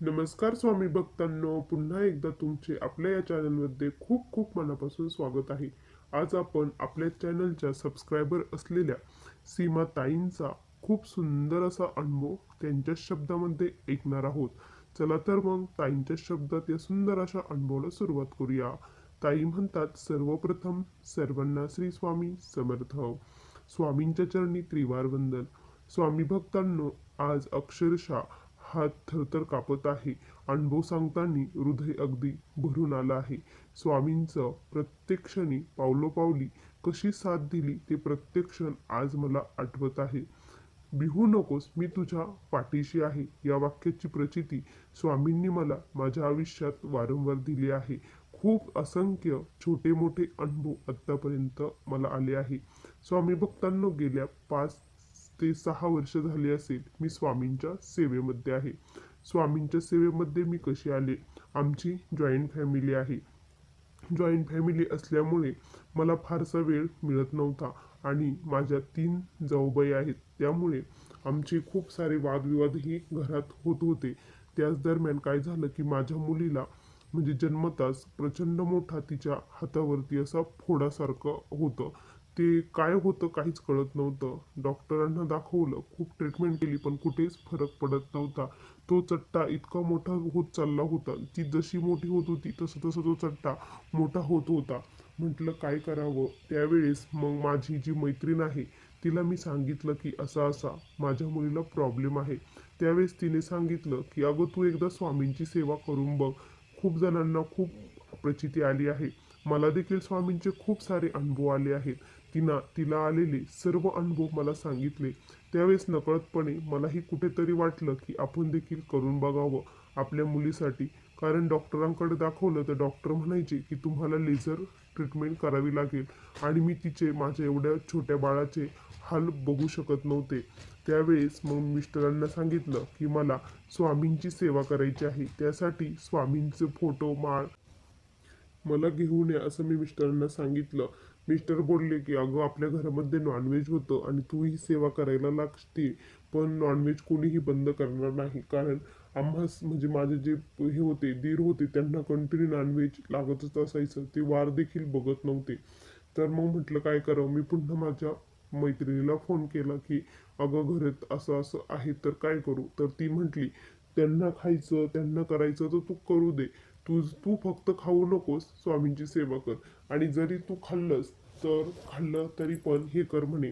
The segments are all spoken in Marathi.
नमस्कार स्वामी भक्तांनो पुन्हा एकदा तुमचे आपल्या या चॅनलमध्ये खूप खूप मनापासून स्वागत आहे. आज आपण आपल्या चॅनलच्या सबस्क्रायबर असलेल्या सीमा ताईंचा खूप सुंदर असा अनुभव त्यांच्या शब्दामध्ये ऐकणार आहोत. चला तर मग ताईंच्या शब्दात या सुंदर अशा अनुभवाला सुरुवात करूया. ताई म्हणतात सर्वप्रथम सर्वांना श्री स्वामी समर्थ. स्वामींच्या चरणी त्रिवार वंदन. स्वामी भक्तांनो आज अक्षरशः हात थरथर कापत आहे. अनुभव सांगताना हृदय अगदी भरून आलं आहे. स्वामींचं प्रत्येक क्षणी पावलोपावली कशी साथ दिली ते प्रत्येक क्षण आज मला आठवत आहे. बिहू नकोस मी तुझ्या पाठीशी आहे. या वाक्याची प्रचिती स्वामींनी मला माझ्या आयुष्यात वारंवार दिली आहे. खूप असंख्य छोटे मोठे अनुभव आत्तापर्यंत मला आले आहे. स्वामी भक्तांनो गेल्या पाच ते सहा वर्ष झाले असेल. मी स्वामींच्या सेवेमध्ये आहे. स्वामींच्या सेवेमध्ये मी कशी आले? आमची जॉईंट फॅमिली आहे. जॉईंट फॅमिली असल्यामुळे मला फारसा वेळ मिळत नव्हता आणि माझ्या तीन जाऊबाई आहेत. त्यामुळे आमचे खूप सारे वादविवादही घरात होत होते. त्याच दरम्यान काय झालं की माझ्या मुलीला म्हणजे जन्मताच प्रचंड मोठा तिच्या हातावरती असा फोडासारखं होतं. ते काय होतं काहीच कळत नव्हतं. डॉक्टरांना दाखवलं खूप ट्रीटमेंट केली पण कुठेच फरक पडत नव्हता. तो चट्टा इतका मोठा होत चालला होता. ती जशी मोठी होत होती तसं तसं तो चट्टा मोठा होत होता. म्हटलं काय करावं? त्यावेळेस मग माझी जी मैत्रीण आहे तिला मी सांगितलं की असा असा माझ्या मुलीला प्रॉब्लेम आहे. त्यावेळेस तिने सांगितलं की अगं तू एकदा स्वामींची सेवा करून बघ. खूप जणांना खूप प्रचिती आली आहे. मला देखील स्वामींचे खूप सारे अनुभव आले आहेत. तिनं तिला आलेले सर्व अनुभव मला सांगितले. त्यावेळेस नकळतपणे मलाही कुठेतरी वाटलं की आपण देखील करून बघावं आपल्या मुलीसाठी. कारण डॉक्टरांकडे दाखवलं तर डॉक्टर म्हणायचे की तुम्हाला लेझर ट्रीटमेंट करावी लागेल. आणि मी तिचे माझ्या एवढ्या छोट्या बाळाचे हाल बघू शकत नव्हते. त्यावेळेस मग मिस्टरांना सांगितलं की मला स्वामींची सेवा करायची आहे. त्यासाठी स्वामींचे फोटो माळ मला घेऊन या असं मी मिस्टरांना सांगितलं. मिस्टर बोलले की अगं आपल्या घरामध्ये नॉनव्हेज होतं आणि तू ही सेवा करायला लागते पण नॉनव्हेज कोणीही बंद करणार नाही. कारण आम्हास म्हणजे माझे जे हे होते दीर होते त्यांना कंटिन्यू नॉनव्हेज लागतच असायचं. ते वार देखील बघत नव्हते. तर मग म्हटलं काय करावं? मी पुन्हा माझ्या मैत्रिणीला फोन केला की अगं घरात असं असं आहे तर काय करू? तर ती म्हटली त्यांना खायचं त्यांना करायचं तर तू करू दे. तू तू फक्त खाऊ नकोस स्वामींची सेवा कर. आणि जरी तू खाल्लंस तर खाल्लं तरी पण हे कर म्हणे.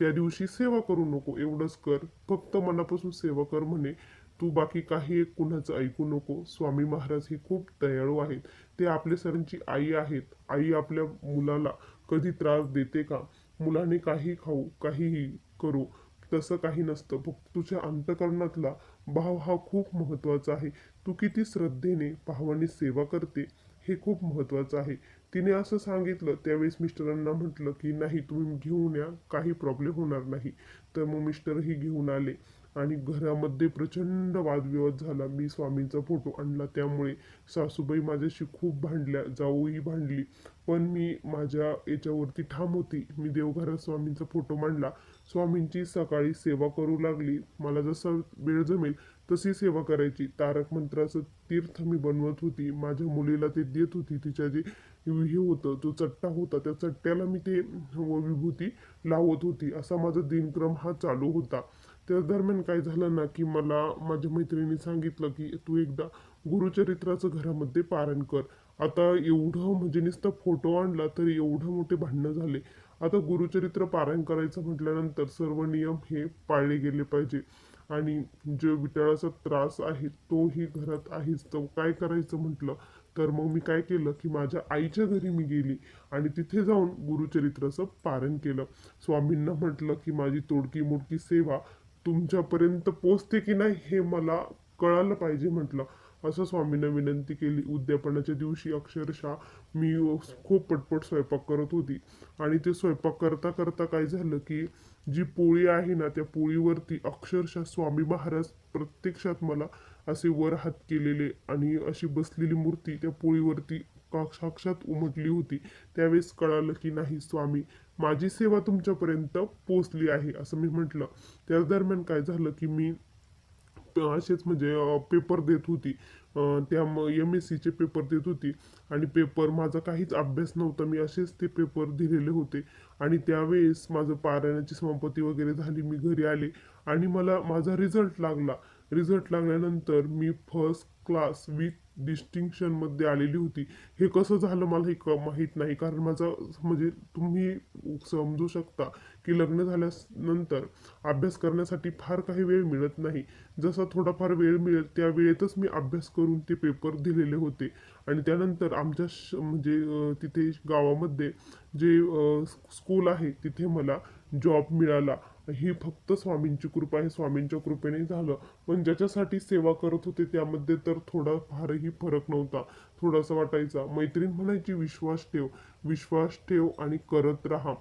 त्या दिवशी सेवा करू नको एवढंच कर. फक्त मनापासून सेवा कर म्हणे. तू बाकी काही एक कुणाचं ऐकू नको. स्वामी महाराज हे खूप दयाळू आहेत. ते आपल्या सरांची आई आहेत. आई आपल्या मुलाला कधी त्रास देते का? मुलाने काही खाऊ काहीही करू. तसं काही नसतं. फक्त तुझ्या अंतकरणातला भाव हा खूप महत्त्वाचा आहे. तू किती श्रद्धेने भावाने सेवा करते हे खूप महत्त्वाचं आहे. तिने असं सांगितलं त्यावेळेस मिस्टरांना म्हटलं की नाही तुम्ही घेऊन या काही प्रॉब्लेम होणार नाही. तर मग मिस्टरही घेऊन आले आणि घरामध्ये प्रचंड वादविवाद झाला. मी स्वामींचा फोटो आणला. त्यामुळे सासूबाई माझ्याशी खूप भांडल्या जाऊही भांडली. पण मी माझ्या याच्यावरती ठाम होती. मी देवघरात स्वामींचा फोटो मांडला. स्वामींची सकाळी सेवा करू लागली. मला जसा वेळ जमेल तशी सेवा करायची. तारक मंत्राचं तीर्थ मी बनवत होती. माझ्या मुलीला ते देत होती. तिच्या जे हे होतं जो चट्टा होता त्या चट्ट्याला मी ते विभूती लावत होती. असा माझा दिनक्रम हा चालू होता. त्या दरम्यान काय झालं ना की मला माझ्या मैत्रिणी सांगितलं की तू एकदा गुरुचरित्राचं घरामध्ये पारण कर. आता एवढं म्हणजे नुसतं फोटो आणला तरी एवढं मोठे भांडणं झाले. आता गुरुचरित्र पारायण करायचं म्हटल्यानंतर सर्व नियम हे पाळले गेले पाहिजे. आणि जो विटाळाचा त्रास आहे तोही घरात आहेच. तर काय करायचं म्हटलं? तर मग मी काय केलं की माझ्या आईच्या घरी मी गेली आणि तिथे जाऊन गुरुचरित्राचं पारण केलं. स्वामींना म्हटलं की माझी तोडकी मोडकी सेवा तुमच्यापर्यंत पोचते की नाही हे मला कळालं पाहिजे म्हटलं. असं स्वामींना विनंती केली. उद्यापनाच्या दिवशी अक्षरशः मी खूप पटपट स्वयंपाक करत होती. आणि ते स्वयंपाक करता करता काय झालं की जी पोळी आहे ना त्या पोळीवरती अक्षरशः स्वामी महाराज प्रत्यक्षात मला असे वर हात केलेले आणि अशी बसलेली मूर्ती त्या पोळीवरती साक्षात उमटली होती. त्यावेळेस कळालं की नाही स्वामी माझी सेवा तुमच्यापर्यंत पोचली आहे असं मी म्हटलं. त्याच दरम्यान काय झालं की मी असेच म्हणजे पेपर देत होती. त्या एम एस सीचे पेपर देत होती. आणि पेपर माझा काहीच अभ्यास नव्हता. मी असेच ते पेपर दिलेले होते. आणि त्यावेळेस माझं पारायणाची समाप्ती वगैरे झाली. मी घरी आले. आणि मला माझा रिझल्ट लागला. रिझल्ट लागल्यानंतर मी फर्स्ट क्लास विथ डिस्टिंक्शनमध्ये आलेली होती. हे कसं झालं मला हे क माहीत नाही. कारण माझा म्हणजे तुम्ही समजू शकता की लग्न झाल्यानंतर अभ्यास करण्यासाठी फार काही वेळ मिळत नाही. जसा थोडाफार वेळ मिळेल त्या वेळेतच मी अभ्यास करून ते पेपर दिलेले होते. आणि त्यानंतर आमच्या श म्हणजे तिथे गावामध्ये जे स्कूल आहे तिथे मला जॉब मिळाला. हे फक्त स्वामींची कृपा आहे. स्वामींच्या कृपेने झालं. पण ज्याच्यासाठी सेवा करत होते त्यामध्ये तर थोडा फारही फरक नव्हता. थोडासा वाटायचा मैत्रीण म्हणायची विश्वास ठेव. विश्वास ठेव आणि करत राहा.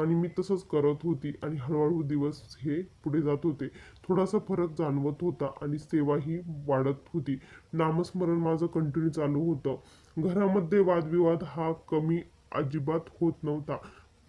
आणि मी तसंच करत होती आणि हळूहळू दिवस हे पुढे जात होते. थोडासा फरक जाणवत होता आणि सेवाही वाढत होती. नामस्मरण माझं कंटिन्यू चालू होतं. घरामध्ये वादविवाद हा कमी अजिबात होत नव्हता.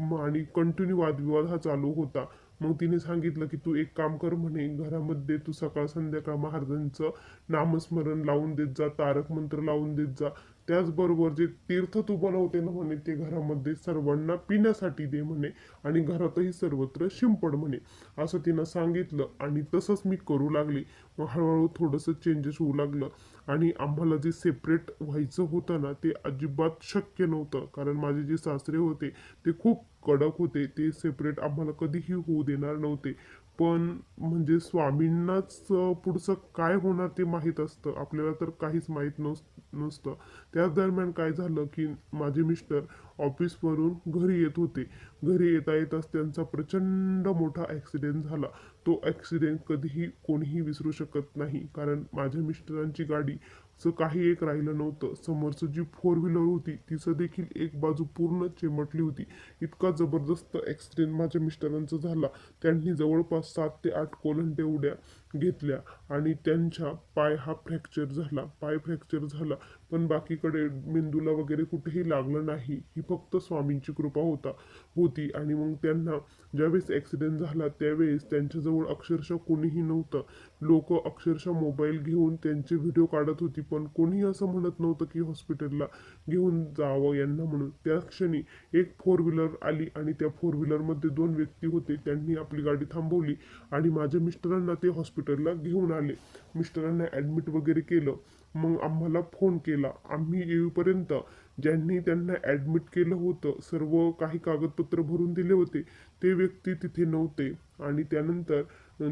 आणि कंटिन्यू वादविवाद हा चालू होता. मग तिने सांगितलं की तू एक काम कर म्हणे घरामध्ये तू सकाळ संध्याकाळ महाराजांचं नामस्मरण लावून देत जा तारक मंत्र लावून देत जा. त्याचबरोबर जे तीर्थ तू बनवते ना म्हणे ते घरामध्ये सर्वांना पिण्यासाठी दे म्हणे आणि घरातही सर्वत्र शिंपड म्हणे असं तिनं सांगितलं आणि तसंच मी करू लागली. मग हळूहळू थोडंसं चेंजेस होऊ लागलं आणि आम्हाला जे सेपरेट व्हायचं होतं ना ते अजिबात शक्य नव्हतं. कारण माझे जे सासरे होते ते खूप कडक होते. ते सेपरेट आम्हाला कधीही होऊ देणार नव्हते. पण म्हणजे स्वामींनाच पुढचं काय होणार ते माहीत असतं. आपल्याला तर काहीच माहीत नस नसतं. त्याच दरम्यान काय झालं की माझे मिस्टर ऑफिसवरून घरी येत होते. घरी येता येताच त्यांचा प्रचंड मोठा ॲक्सिडेंट झाला. तो ॲक्सिडेंट कधीही कोणीही विसरू शकत नाही. कारण माझ्या मिस्टरांची गाडी चं काही एक राहिलं नव्हतं. समोरचं जी फोर व्हीलर होती तिचं देखील एक बाजू पूर्ण चिमटली होती. इतका जबरदस्त ॲक्सिडेंट माझ्या मिस्टरांचा झाला. त्यांनी जवळपास सात ते आठ कोलंडे उड्या घेतल्या आणि त्यांच्या पाय हा फ्रॅक्चर झाला. पाय फ्रॅक्चर झाला. पण बाकीकडे मेंदूला वगैरे कुठेही लागलं नाही. ही फक्त स्वामींची कृपा होता होती. आणि मग त्यांना ज्यावेळेस ॲक्सिडेंट झाला त्यावेळेस त्यांच्याजवळ अक्षरशः कोणीही नव्हतं. लोक अक्षरशः मोबाईल घेऊन त्यांचे व्हिडिओ काढत होती. पण कोणीही असं म्हणत नव्हतं की हॉस्पिटलला घेऊन जावं यांना म्हणून. त्या क्षणी एक फोर व्हीलर आली आणि त्या फोर व्हीलरमध्ये दोन व्यक्ती होते. त्यांनी आपली गाडी थांबवली आणि माझ्या मिस्टरांना ते हॉस्पिटल हॉस्पिटलला घेऊन आले. मिस्टरांना ॲडमिट वगैरे केलं. मग आम्हाला फोन केला. आम्ही येईपर्यंत ज्यांनी त्यांना ॲडमिट केलं होतं सर्व काही कागदपत्र भरून दिले होते ते व्यक्ती तिथे नव्हते. आणि त्यानंतर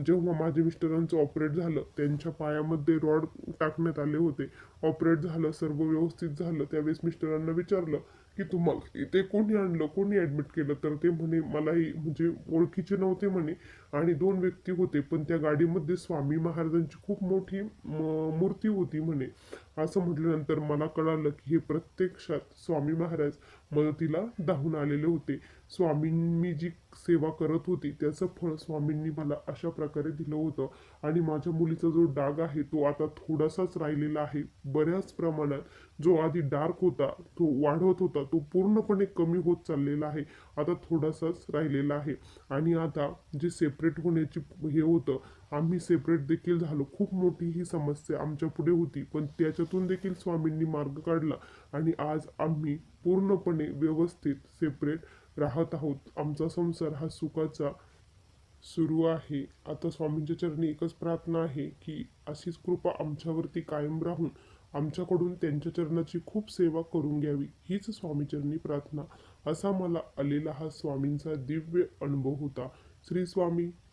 जेव्हा माझ्या मिस्टरांचं ऑपरेट झालं त्यांच्या पायामध्ये रॉड टाकण्यात आले होते. ऑपरेट झालं सर्व व्यवस्थित झालं. त्यावेळेस मिस्टरांना विचारलं की तुम्हाला इथे कोणी आणलं कोणी ॲडमिट केलं तर ते म्हणे मलाही म्हणजे ओळखीचे नव्हते म्हणे आणि दोन व्यक्ती होते पण त्या गाडीमध्ये स्वामी महाराजांची खूप मोठी मूर्ती होती म्हणे. असं म्हटल्यानंतर मला कळालं की हे प्रत्यक्षात स्वामी महाराज मदतीला धावून आलेले होते. स्वामींनी जी सेवा करत होती त्याचं फळ स्वामींनी मला अशा प्रकारे दिलं होतं. आणि माझ्या मुलीचा जो डाग आहे तो आता थोडासाच राहिलेला आहे. बऱ्याच प्रमाणात जो आधी डार्क होता तो वाढवत होता तो पूर्णपणे कमी होत चाललेला आहे. आता थोडासाच राहिलेला आहे. आणि आता जे सेपरेट होण्याची हे होतं आम्ही सेपरेट देखील झालो. खूप मोठी ही समस्या आमच्या पुढे होती. पण त्याच्यातून देखील स्वामींनी मार्ग काढला आणि आज आम्ही पूर्णपणे व्यवस्थित सेपरेट राहत आहोत. आमचा संसार हा सुखाचा सुरू आहे. आता स्वामींच्या चरणी एकच प्रार्थना आहे की अशीच कृपा आमच्यावरती कायम राहून आमच्याकडून त्यांच्या चरणाची खूप सेवा करून घ्यावी. हीच स्वामीचरणी प्रार्थना. असा मला आलेला हा स्वामींचा दिव्य अनुभव होता. श्री स्वामी